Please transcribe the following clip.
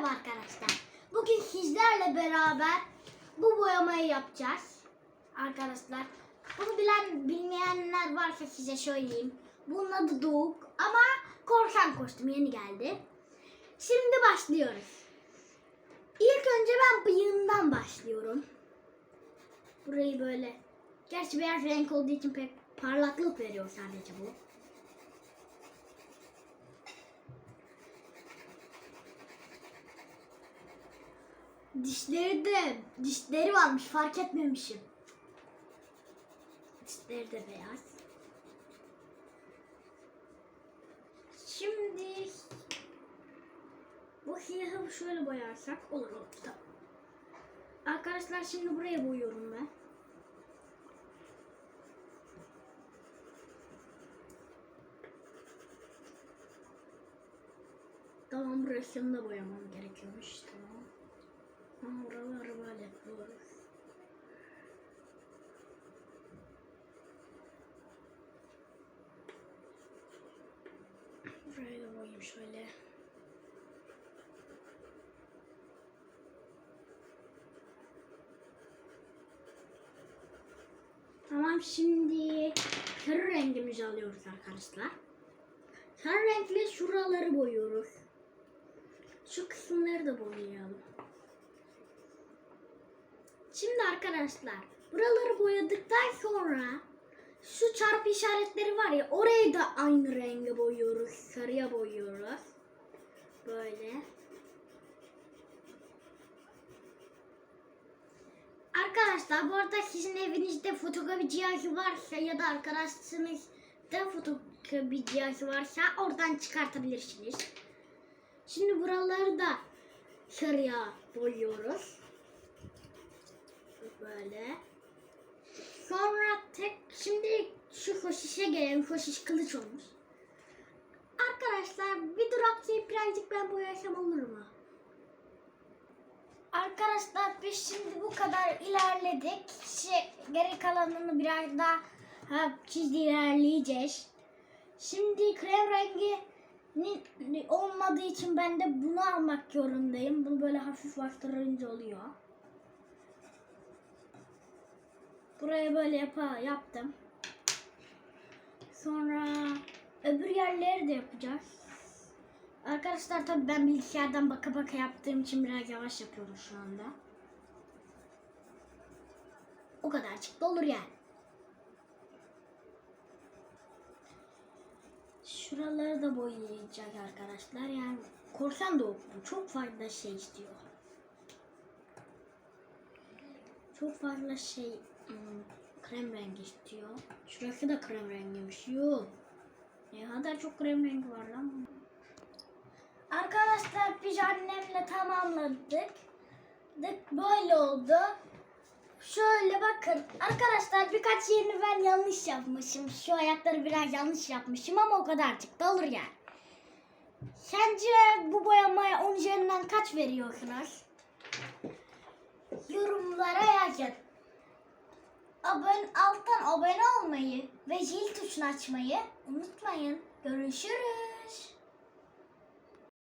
Merhaba arkadaşlar. Bugün sizlerle beraber bu boyamayı yapacağız. Arkadaşlar bunu bilen bilmeyenler varsa size söyleyeyim. Bunun adı Doğuk ama korsan kostüm yeni geldi. Şimdi başlıyoruz. İlk önce ben bıyığından başlıyorum. Burayı böyle. Gerçi beyaz renk olduğu için pek parlaklık veriyor sadece bu. Dişleri de dişleri varmış fark etmemişim. Dişleri de beyaz. Şimdi bu siyahı şöyle boyarsak olur olur tamam. Arkadaşlar şimdi buraya boyuyorum ben. Tamam burasını da boyamam gerekiyormuş. Tamam. Ama buraları böyle yapıyoruz. Burayı da boyayayım şöyle. Tamam şimdi sarı rengimizi alıyoruz arkadaşlar. Sarı renkle şuraları boyuyoruz. Şu kısımları da boyayalım. Şimdi arkadaşlar buraları boyadıktan sonra şu çarpı işaretleri var ya orayı da aynı renge boyuyoruz. Sarıya boyuyoruz. Böyle. Arkadaşlar bu arada sizin evinizde fotokopi cihazı varsa ya da arkadaşınızda fotokopi cihazı varsa oradan çıkartabilirsiniz. Şimdi buraları da sarıya boyuyoruz. Böyle. Sonra tek şimdi şu koşuşa gelelim. Koşuş kılıç olmuş. Arkadaşlar bir duraklayıp birazcık ben boyasam olur mu? Arkadaşlar biz şimdi bu kadar ilerledik. Şey, geri kalanını biraz daha ha, çizdi ilerleyeceğiz. Şimdi krem rengi ni- olmadığı için ben de bunu almak zorundayım. Bunu böyle hafif bastırınca oluyor. Buraya böyle yapa, yaptım. Sonra öbür yerleri de yapacağız. Arkadaşlar tabii ben bilgisayardan baka baka yaptığım için biraz yavaş yapıyorum şu anda. O kadarcık da olur yani. Şuraları da boyayacak arkadaşlar. Yani korsan da bu çok fazla şey istiyor. Çok fazla şey hmm, krem rengi istiyor. Şurası da krem rengiymiş. Yuh. Ne kadar çok krem rengi var lan. Arkadaşlar biz annemle tamamladık. Dık Böyle oldu. Şöyle bakın. Arkadaşlar birkaç yerini ben yanlış yapmışım. Şu ayakları biraz yanlış yapmışım ama o kadarcık da olur yani. Sence bu boyamaya 10 üzerinden kaç veriyorsunuz? Yorumlara yazın. Abone, alttan abone olmayı ve zil tuşunu açmayı unutmayın. Görüşürüz.